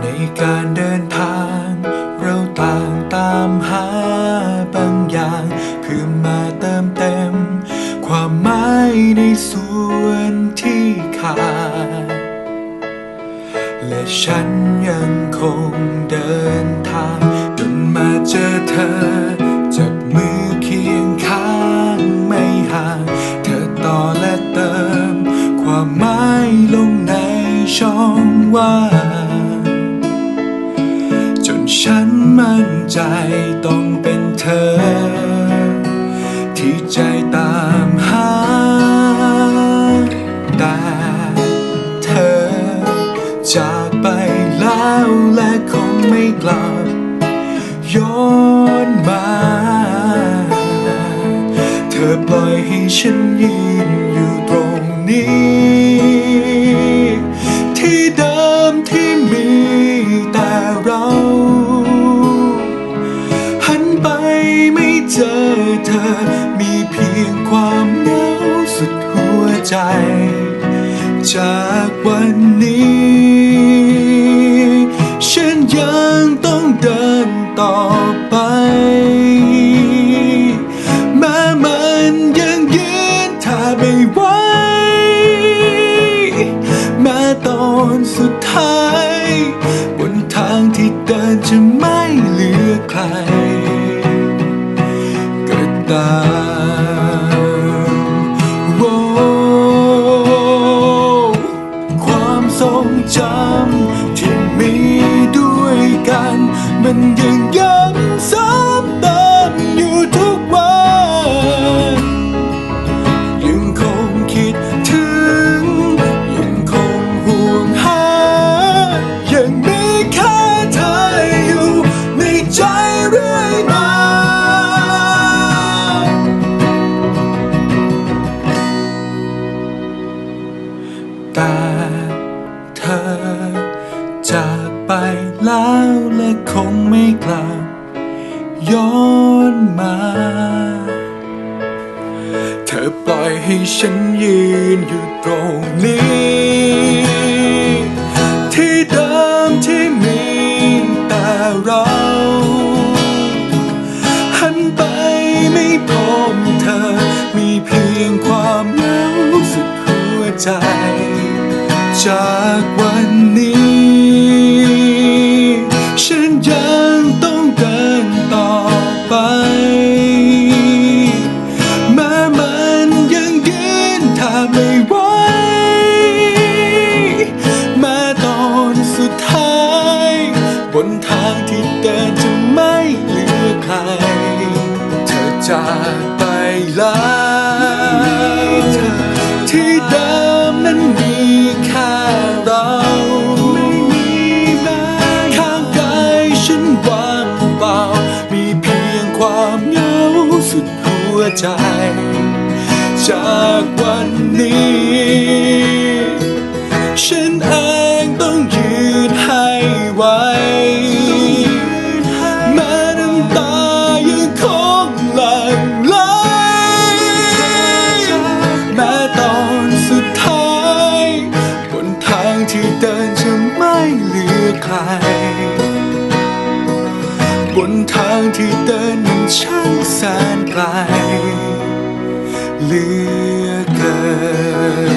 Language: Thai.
ในการเดินทาง เราต่างตามหาบางอย่างเพื่อมาเติมเต็ม ความหมายในส่วนที่ขาด และฉันยังคงเดินทาง จนมาเจอเธอ จับมือเคียงข้างไม่ห่าง เธอต่อและเติม ความหมายลงในช่องว่าง ฉันมั่นใจต้องเป็นเธอ ที่ใจตามหา แต่เธอ จากไปแล้วและคงไม่กลับ ย้อนมา เธอปล่อยให้ฉันยืนอยู่ตรงนี้ มีเพียงความเหงาสุดหัวใจ จากวันนี้ ฉันยังต้องเดินต่อไป แม้มันยังยืนถ้าไม่ไหวแม้ตอนสุดท้าย มันยังย้ำซ้ำเติมอยู่ทุกวันยังคงคิดถึง ยังคงห่วงหา ยังมีแค่เธออยู่ในใจเรื่อยมาแต่เธอจาก ไปแล้วและคงไม่กลับย้อนมา เธอปล่อยให้ฉันยืนอยู่ตรงนี้ ที่เดิมที่มีแต่เราหันไปไม่พบเธอ มีเพียงความเหงาสุดหัวใจ จากวันนี้ จากไปแล้วที่เดิมนั้นมีแค่เราไม่มีบ้ข้างกายฉันว่างเปล่า มีเพียงความเหงาสุดหัวใจ จากวันนี้ ฉันเองต้องยืนให้ไวางไหลแม้ตอนสุดท้ายบนทางที่เดินจะไม่เหลือใคร บนทางที่เดินนั้นช่างแสนไกลเหลือเกิน